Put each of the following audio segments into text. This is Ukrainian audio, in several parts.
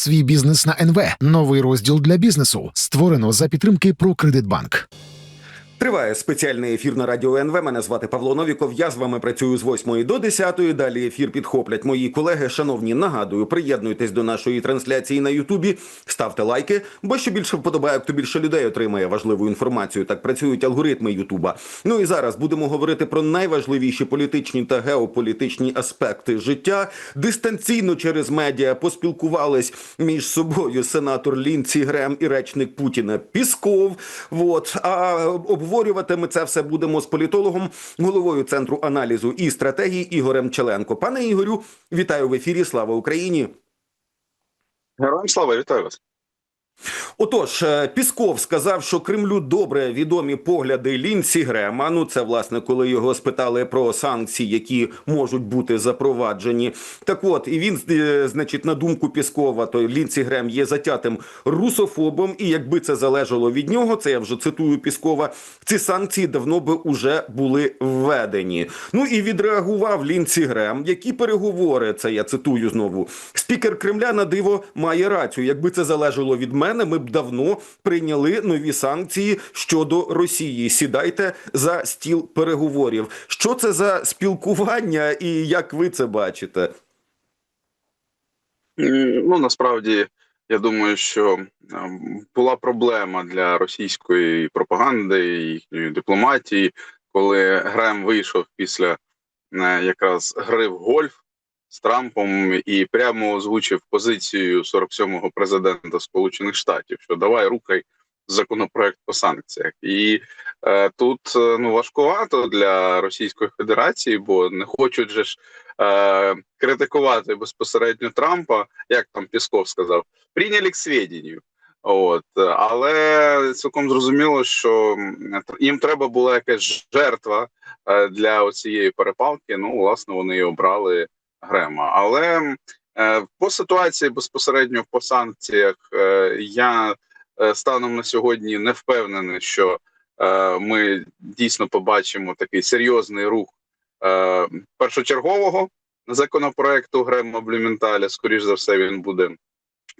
Свій бізнес на НВ. Новий розділ для бізнесу. Створено за підтримки «Прокредитбанк». Триває спеціальний ефір на радіо НВ. Мене звати Павло Новіков. Я з вами працюю з 8 до 10. Далі ефір підхоплять мої колеги. Шановні, нагадую, приєднуйтесь до нашої трансляції на Ютубі, ставте лайки, бо що більше вподобайок, то більше людей отримає важливу інформацію. Так працюють алгоритми Ютуба. Ну і зараз будемо говорити про найважливіші політичні та геополітичні аспекти життя. Дистанційно через медіа поспілкувались між собою сенатор Лінці Грем і речник Путіна Пісков. Вот а обговорювати ми це все будемо з політологом, головою центру аналізу і стратегії Ігорем Челенко. Пане Ігорю, вітаю в ефірі. Слава Україні! Героям слава, вітаю вас. Отож, е, Пісков сказав, що Кремлю добре відомі погляди Лінсі Грема. Ну, це власне, коли його спитали про санкції, які можуть бути запроваджені. Так от, і він, е, значить, на думку Піскова, то Лінсі Грем є затятим русофобом, і якби це залежало від нього, це я вже цитую Піскова. Ці санкції давно би уже були введені. Ну і відреагував Лінсі Грем. Які переговори? Це я цитую знову. Спікер Кремля на диво має рацію. Якби це залежало від мене, ми б давно прийняли нові санкції щодо Росії. Сідайте за стіл переговорів. Що це за спілкування, і як ви це бачите? Ну насправді я думаю, що ем, була проблема для російської пропаганди і їхньої дипломатії, коли Грем вийшов після е, якраз гри в гольф з Трампом і прямо озвучив позицію 47-го президента Сполучених Штатів, що давай рухай законопроект по санкціях, і е, тут е, ну важкувато для Російської Федерації, бо не хочуть же ж е, критикувати безпосередньо Трампа, як там Пісков сказав, прийняли к сведенню. От але цілком зрозуміло, що їм треба була якась жертва е, для цієї перепалки. Ну, власне, вони обрали Грема. Але е, по ситуації безпосередньо по санкціях е, я е, станом на сьогодні не впевнений, що ми дійсно побачимо такий серйозний рух першочергового законопроекту Грема Блюменталя. Скоріш за все, він буде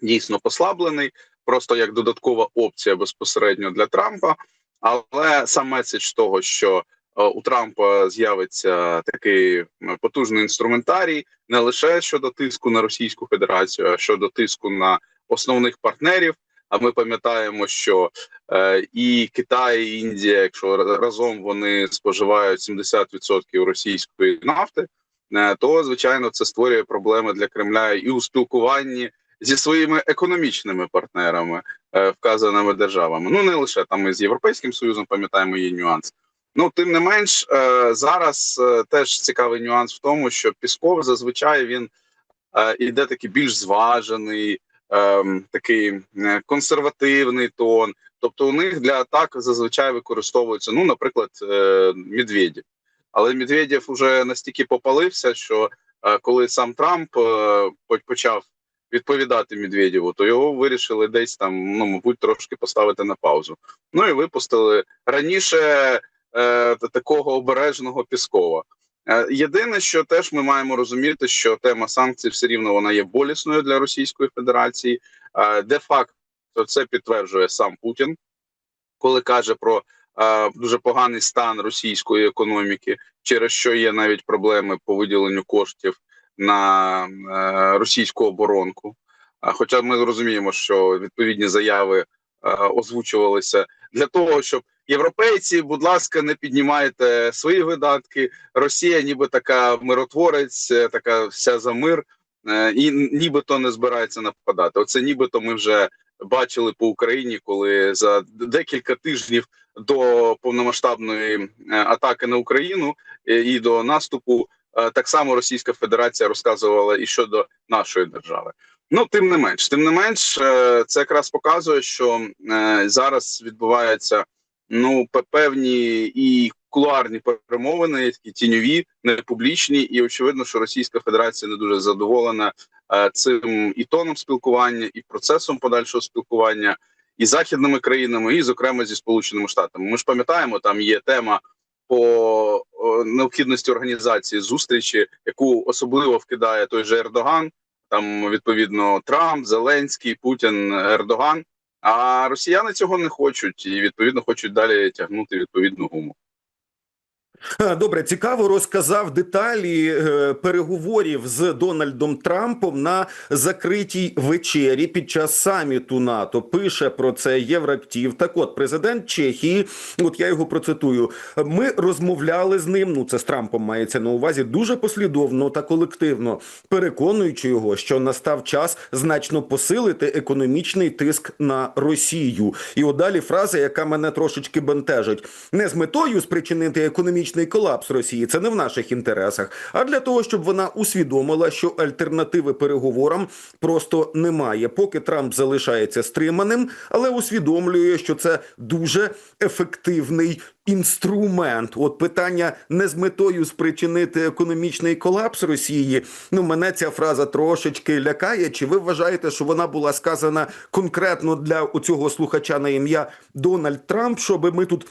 дійсно послаблений, просто як додаткова опція безпосередньо для Трампа. Але сам меседж того, що у Трампа з'явиться такий потужний інструментарій не лише щодо тиску на Російську Федерацію, а щодо тиску на основних партнерів. А ми пам'ятаємо, що е, і Китай, і Індія, якщо разом вони споживають 70% російської нафти, е, то звичайно це створює проблеми для Кремля і у спілкуванні зі своїми економічними партнерами, е, вказаними державами. Ну не лише там і з Європейським Союзом, пам'ятаємо є нюанс. Ну тим не менш, е, зараз е, теж цікавий нюанс в тому, що Пісков зазвичай він е, іде такий більш зважений, е, такий е, консервативний тон. Тобто, у них для атак зазвичай використовується, ну, наприклад, е, Медведєв. Але Медведєв уже настільки попалився, що е, коли сам Трамп е, почав відповідати Медведєву, то його вирішили десь там, ну мабуть, трошки поставити на паузу. Ну і випустили раніше е, такого обережного Піскова. Е, Єдине, що теж ми маємо розуміти, що тема санкцій все рівно вона є болісною для Російської Федерації. Е, Де факт це підтверджує сам Путін, коли каже про е, дуже поганий стан російської економіки, через що є навіть проблеми по виділенню коштів на російську оборонку. Хоча ми розуміємо, що відповідні заяви озвучувалися для того, щоб європейці, будь ласка, не піднімайте свої видатки. Росія, ніби така миротворець, е, така вся за мир, е, і нібито не збирається нападати. Оце нібито ми вже бачили по Україні, коли за декілька тижнів до повномасштабної е, атаки на Україну і до наступу. Так само Російська Федерація розказувала і щодо нашої держави. Ну тим не менш, тим не менш, це якраз показує, що зараз відбуваються ну певні і кулуарні перемовини, такі тіньові, не публічні, і очевидно, що Російська Федерація не дуже задоволена е, цим і тоном спілкування, і процесом подальшого спілкування, і західними країнами, і зокрема зі сполученими штатами. Ми ж пам'ятаємо, там є тема по необхідності організації зустрічі, яку особливо вкидає той же Ердоган. там відповідно Трамп, Зеленський, Путін, Ердоган. А росіяни цього не хочуть і відповідно хочуть далі тягнути відповідну гуму. Добре, цікаво розказав деталі е, переговорів з Дональдом Трампом на закритій вечері під час саміту НАТО. Пише про це Євроактив. Так от, президент Чехії, от я його процитую. Ми розмовляли з ним. Ну це з Трампом мається на увазі дуже послідовно та колективно, переконуючи його, що настав час значно посилити економічний тиск на Росію. І от далі фраза, яка мене трошечки бентежить, не з метою спричинити економічний колапс Росії, це не в наших інтересах, а для того, щоб вона усвідомила, що альтернативи переговорам просто немає. Поки Трамп залишається стриманим, але усвідомлює, що це дуже ефективний інструмент. От питання не з метою спричинити економічний колапс Росії. Ну мене ця фраза трошечки лякає. Чи ви вважаєте, що вона була сказана конкретно для цього слухача на ім'я Дональд Трамп, щоб ми тут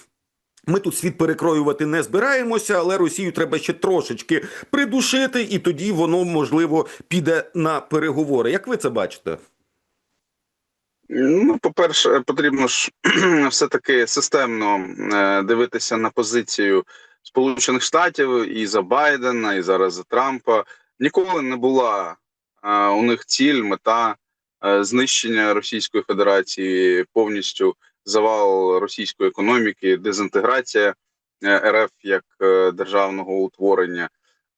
ми тут світ перекроювати не збираємося, але Росію треба ще трошечки придушити, і тоді воно можливо піде на переговори. Як ви це бачите? Ну, по-перше, потрібно ж все-таки системно е, дивитися на позицію Сполучених Штатів і за Байдена, і зараз за Трампа. Ніколи не була е, у них ціль, мета е, знищення Російської Федерації, повністю завал російської економіки, дезінтеграція е, РФ як е, державного утворення.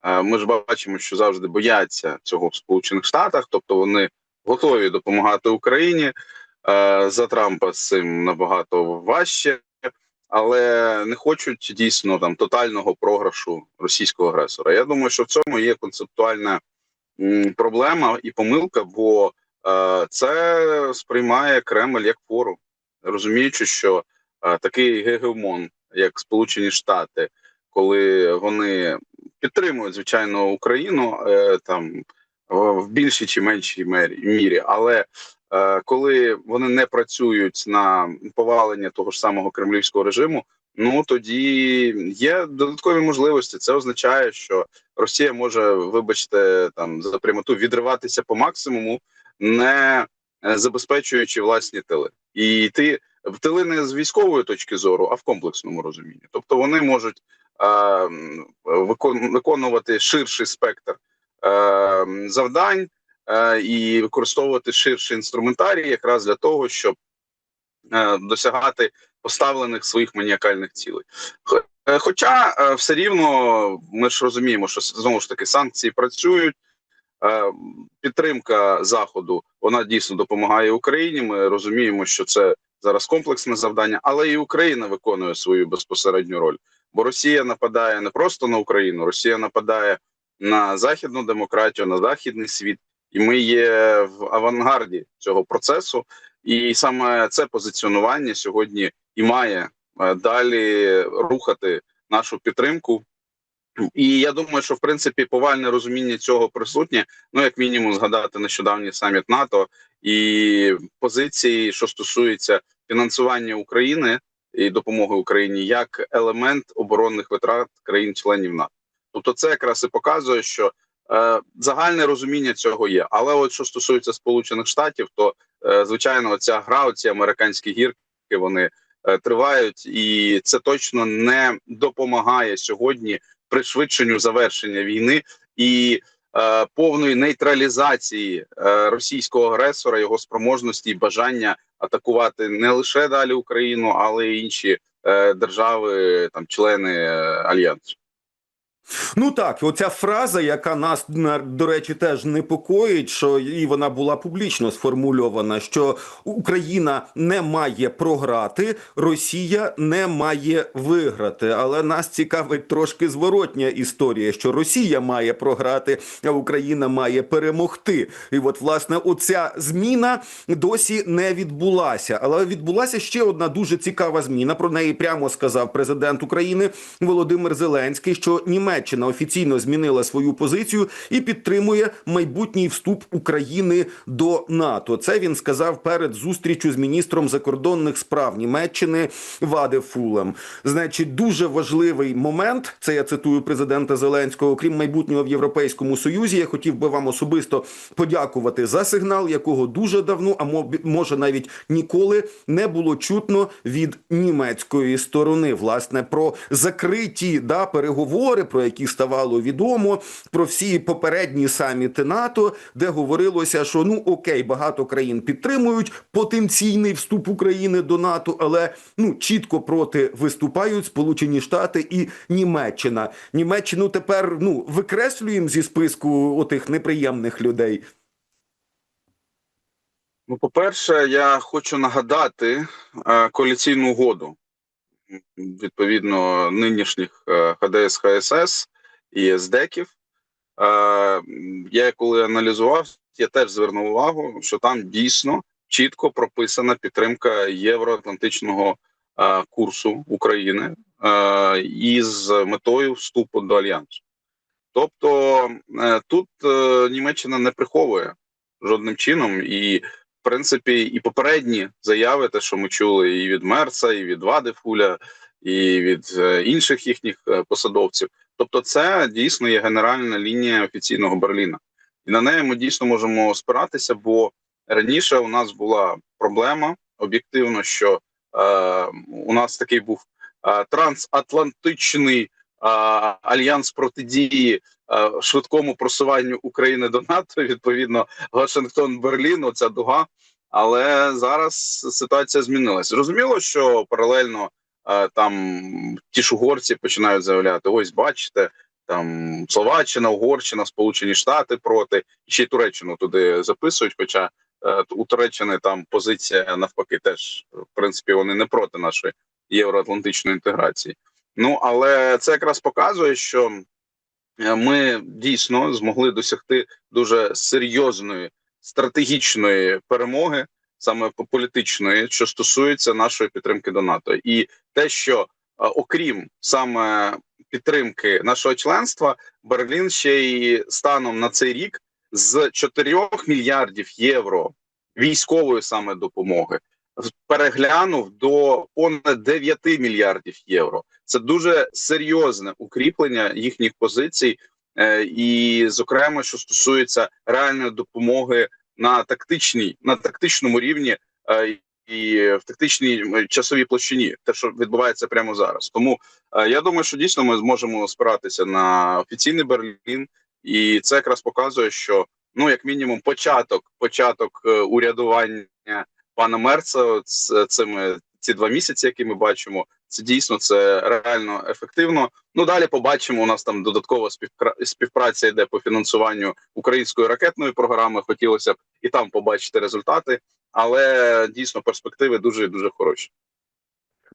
Е, Ми ж бачимо, що завжди бояться цього в Сполучених Штатах, тобто вони готові допомагати Україні. За Трампа з цим набагато важче, але не хочуть дійсно там тотального програшу російського агресора. Я думаю, що в цьому є концептуальна проблема і помилка, бо це сприймає Кремль як фору, розуміючи, що такий гегемон, як Сполучені Штати, коли вони підтримують звичайно Україну е, там в більшій чи меншій мері мірі, але е, коли вони не працюють на повалення того ж самого кремлівського режиму, ну тоді є додаткові можливості. Це означає, що Росія може, вибачте, там за прямоту відриватися по максимуму, не забезпечуючи власні тили, і йти в тили не з військової точки зору, а в комплексному розумінні. Тобто вони можуть е, виконувати ширший спектр е, завдань е, і використовувати ширший інструментарій, якраз для того, щоб е, досягати поставлених своїх маніакальних цілей. Е, Хоча е, все рівно ми ж розуміємо, що знову ж таки санкції працюють. Е, Підтримка заходу вона дійсно допомагає Україні. Ми розуміємо, що це зараз комплексне завдання, але і Україна виконує свою безпосередню роль. Бо Росія нападає не просто на Україну, Росія нападає на західну демократію, на західний світ, і ми є в авангарді цього процесу. І саме це позиціонування сьогодні і має е, далі рухати нашу підтримку. І я думаю, що в принципі повальне розуміння цього присутнє. Ну як мінімум, згадати нещодавній саміт НАТО і позиції, що стосується фінансування України і допомоги Україні як елемент оборонних витрат країн-членів НАТО. Тобто, це якраз і показує, що е, загальне розуміння цього є. Але от що стосується Сполучених Штатів, то е, звичайно, ця гра, оці американські гірки, вони е, тривають, і це точно не допомагає сьогодні пришвидшенню завершення війни і е, повної нейтралізації е, російського агресора, його спроможності і бажання атакувати не лише далі Україну, але й інші е, держави, там члени е, альянсу. Ну так, оця фраза, яка нас до речі теж непокоїть, що і вона була публічно сформульована, що Україна не має програти, Росія не має виграти. Але нас цікавить трошки зворотня історія, що Росія має програти, а Україна має перемогти. І от власне оця зміна досі не відбулася. Але відбулася ще одна дуже цікава зміна. Про неї прямо сказав президент України Володимир Зеленський, що Німеччина Німеччина офіційно змінила свою позицію і підтримує майбутній вступ України до НАТО. Це він сказав перед зустрічю з міністром закордонних справ Німеччини Ваде Фулем. Значить, дуже важливий момент. Це я цитую президента Зеленського. Окрім майбутнього в Європейському Союзі, я хотів би вам особисто подякувати за сигнал, якого дуже давно, а може навіть ніколи не було чутно від німецької сторони. Власне, про закриті да переговори, про які ставало відомо, про всі попередні саміти НАТО, де говорилося, що ну окей, багато країн підтримують потенційний вступ України до НАТО, але ну чітко проти виступають Сполучені Штати і Німеччина. Німеччину тепер ну викреслюємо зі списку отих неприємних людей. Ну, по-перше, я хочу нагадати е, коаліційну угоду відповідно нинішніх е, ХДС ХСС і СДЕКів. Е, я коли аналізував, я теж звернув увагу, що там дійсно чітко прописана підтримка євроатлантичного е, курсу України із метою вступу до альянсу. Тобто тут Німеччина не приховує жодним чином і принципі, і попередні заяви, те, що ми чули, і від Мерца, і від Вади Фуля, і від е, інших їхніх е, посадовців. Тобто, це дійсно є генеральна лінія офіційного Берліна, і на неї ми дійсно можемо спиратися. Бо раніше у нас була проблема об'єктивно, що е, у нас такий був е, трансатлантичний альянс протидії швидкому просуванню України до НАТО. Відповідно, Вашингтон, Берлін, оця дуга. Але зараз ситуація змінилася. Зрозуміло, що паралельно там ті ж угорці починають заявляти: ось бачите, там Словаччина, Угорщина, Сполучені Штати проти ще й Туреччину туди записують. Хоча е, у Туреччини там позиція навпаки, теж в принципі вони не проти нашої євроатлантичної інтеграції. Ну але це якраз показує, що е, ми дійсно змогли досягти дуже серйозної стратегічної перемоги, саме по- політичної, що стосується нашої підтримки до НАТО, і те, що е, окрім саме підтримки нашого членства, Берлін ще й станом на цей рік з 4 мільярдів євро військової саме допомоги переглянув до понад 9 мільярдів євро. Це дуже серйозне укріплення їхніх позицій, е, і, зокрема, що стосується реальної допомоги на тактичній на тактичному рівні е, і в тактичній часовій площині, те, що відбувається прямо зараз. Тому е, я думаю, що дійсно ми зможемо спиратися на офіційний Берлін, і це якраз показує, що ну як мінімум початок, початок е, урядування пана Мерца з цими ці два місяці, які ми бачимо, це дійсно це реально ефективно. Ну далі побачимо. У нас там додаткова співпра- співпраця йде по фінансуванню української ракетної програми. Хотілося б і там побачити результати, але дійсно перспективи дуже дуже хороші.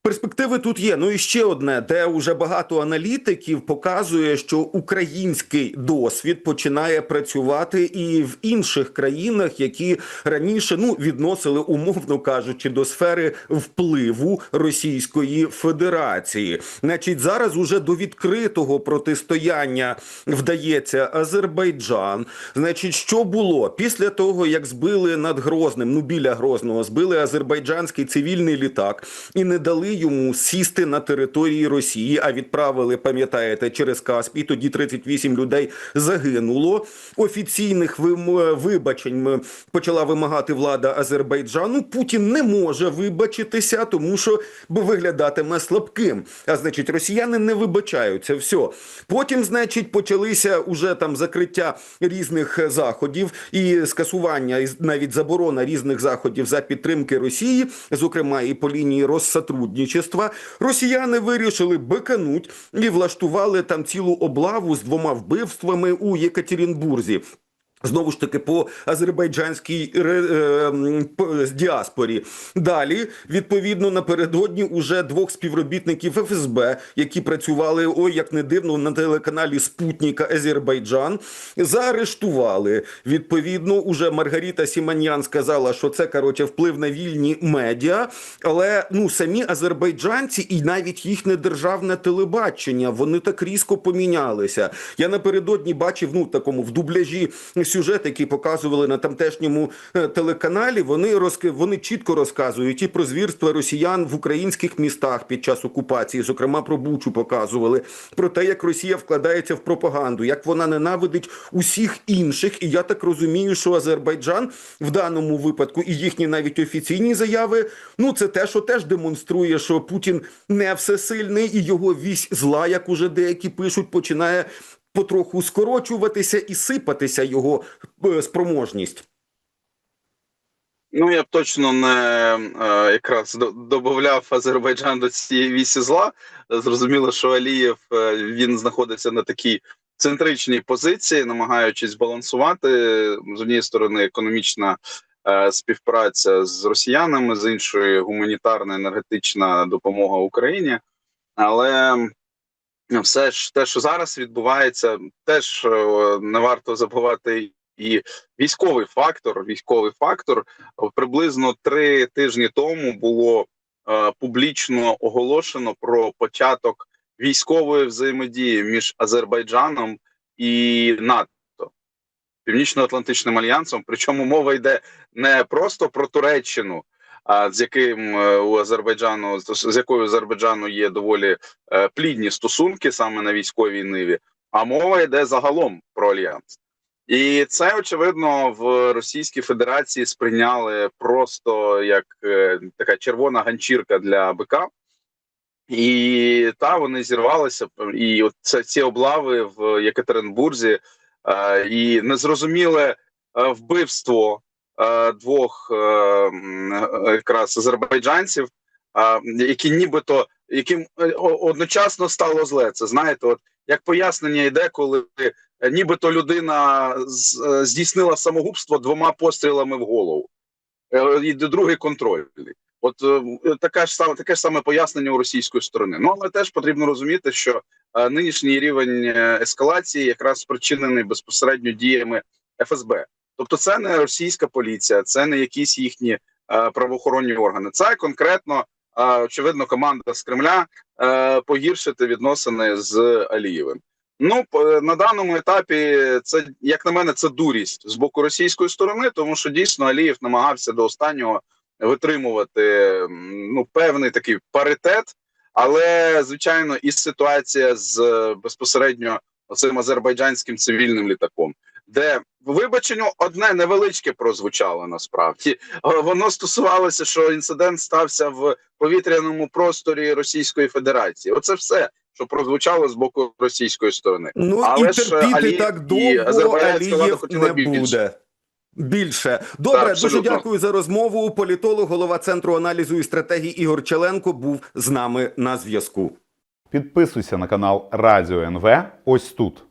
Перспективи тут є. Ну і ще одне, де вже багато аналітиків показує, що український досвід починає працювати і в інших країнах, які раніше ну відносили, умовно кажучи, до сфери впливу Російської Федерації. Значить, зараз уже до відкритого протистояння вдається Азербайджан. Значить, що було після того, як збили над Грозним, ну біля Грозного, збили азербайджанський цивільний літак і не дали йому сісти на території Росії, а відправили, пам'ятаєте, через Каспій. Тоді 38 людей загинуло. Офіційних вим- вибачень почала вимагати влада Азербайджану. Путін не може вибачитися, тому що бо виглядатиме слабким. А значить, росіяни не вибачаються. Все. Потім, значить, почалися уже там закриття різних заходів і скасування, і навіть заборона різних заходів за підтримки Росії, зокрема і по лінії розсотрудничества. Росіяни вирішили бикануть і влаштували там цілу облаву з двома вбивствами у Єкатеринбурзі. Знову ж таки, по азербайджанській е, діаспорі. Далі, відповідно, напередодні уже двох співробітників ФСБ, які працювали, ой, як не дивно, на телеканалі Спутніка Азербайджан, заарештували. Відповідно, уже Маргарита Сіманян сказала, що це коротше вплив на вільні медіа. Але ну самі азербайджанці і навіть їхнє державне телебачення вони так різко помінялися. Я напередодні бачив ну такому в дубляжі сюжет, який показували на тамтешньому е, телеканалі. Вони розк... вони чітко розказують і про звірства росіян в українських містах під час окупації, зокрема про Бучу показували, про те, як Росія вкладається в пропаганду, як вона ненавидить усіх інших. І я так розумію, що Азербайджан в даному випадку і їхні навіть офіційні заяви, ну це те, що теж демонструє, що Путін не всесильний і його вісь зла, як уже деякі пишуть, починає потроху скорочуватися і сипатися його е, спроможність. Ну я б точно не е, якраз до- додавав Азербайджан до цієї вісі зла. Зрозуміло, що Алієв е, він знаходиться на такій центричній позиції, намагаючись балансувати з однієї сторони економічна е, співпраця з росіянами, з іншої гуманітарна енергетична допомога Україні. Але все ж те, що зараз відбувається, теж е, не варто забувати і військовий фактор. Військовий фактор приблизно три тижні тому було е, публічно оголошено про початок військової взаємодії між Азербайджаном і НАТО. Північно-Атлантичним альянсом. Причому мова йде не просто про Туреччину, з яким е, у Азербайджану з якою Азербайджану є доволі е, плідні стосунки саме на військовій ниві, а мова йде загалом про альянс. І це очевидно в Російській Федерації сприйняли просто як е, така червона ганчірка для БК. І та вони зірвалися. І от це ці облави в Єкатеринбурзі і незрозуміле вбивство двох е, е, якраз азербайджанців, е, які нібито яким е, одночасно стало зле. Це знаєте, от як пояснення йде, коли е, нібито людина е, здійснила самогубство двома пострілами в голову, Е, і другий контрольний. От е, така ж саме таке ж саме пояснення у російської сторони. Ну але теж потрібно розуміти, що е, нинішній рівень е, ескалації якраз спричинений безпосередньо діями ФСБ. Тобто, це не російська поліція, це не якісь їхні е, правоохоронні органи. Це конкретно е, очевидно команда з Кремля е, погіршити відносини з Алієвим. Ну на даному етапі це як на мене, це дурість з боку російської сторони, тому що дійсно Алієв намагався до останнього витримувати ну певний такий паритет, але звичайно, і ситуація з безпосередньо цим азербайджанським цивільним літаком, де вибаченню одне невеличке прозвучало насправді. Е, Воно стосувалося, що інцидент стався в повітряному просторі Російської Федерації. Оце все, що прозвучало з боку російської сторони. Ну Але і ж терпіти Алієв так довго Алієв не більше. буде. Більше добре, Так, дуже дякую за розмову. Політолог, голова центру аналізу і стратегії Ігор Челенко був з нами на зв'язку. Підписуйся на канал Радіо НВ ось тут.